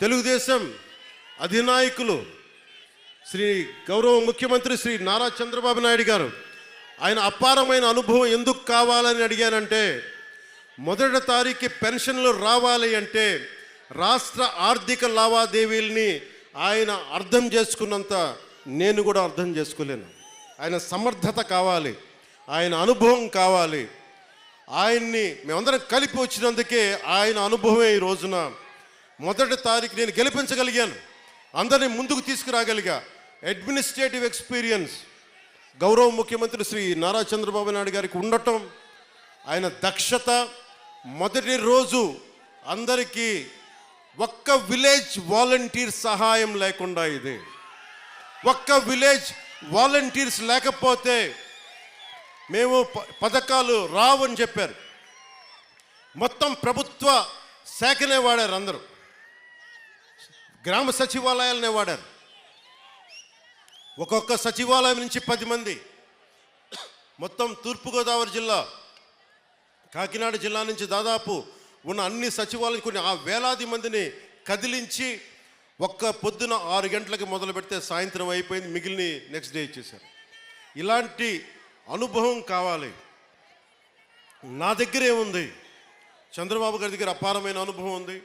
తెలుగుదేశం అధినాయకులు శ్రీ గౌరవ ముఖ్యమంత్రి శ్రీ నారా చంద్రబాబు నాయుడు గారు ఆయన అపారమైన అనుభవం ఎందుకు కావాలని అడిగానంటే మొదటి తారీఖు పెన్షన్లు రావాలి అంటే రాష్ట్ర ఆర్థిక లావాదేవీల్ని ఆయన అర్థం చేసుకున్నంత నేను కూడా అర్థం చేసుకోలేను. ఆయన సమర్థత కావాలి ఆయన అనుభవం కావాలి. ఆయన్ని మేమందరం కలిపి వచ్చినందుకే ఆయన అనుభవం ఈ రోజున మొదటి తారీఖు నేను గెలిపించగలిగాను. అందరినీ ముందుకు తీసుకురాగలిగా. అడ్మినిస్ట్రేటివ్ ఎక్స్పీరియన్స్ గౌరవ ముఖ్యమంత్రి శ్రీ నారా చంద్రబాబు నాయుడు గారికి ఉండటం ఆయన దక్షత. మొదటి రోజు అందరికీ ఒక్క విలేజ్ వాలంటీర్ సహాయం లేకుండా ఇది. ఒక్క విలేజ్ వాలంటీర్స్ లేకపోతే మేము ప- పథకాలు రావని చెప్పారు. మొత్తం ప్రభుత్వ శాఖనే వాడారు అందరూ. గ్రామ సచివాలయాలనే వాడారు. ఒక్కొక్క సచివాలయం నుంచి పది మంది. మొత్తం తూర్పుగోదావరి జిల్లా కాకినాడ జిల్లా నుంచి దాదాపు ఉన్న అన్ని సచివాలయం కొన్ని ఆ వేలాది మందిని కదిలించి ఒక్క పొద్దున ఆరు గంటలకు మొదలు పెడితే సాయంత్రం అయిపోయింది మిగిలిన నెక్స్ట్ డే ఇచ్చేశారు. ఇలాంటి అనుభవం కావాలి. నా దగ్గరే ఉంది. చంద్రబాబు గారి దగ్గర అపారమైన అనుభవం ఉంది.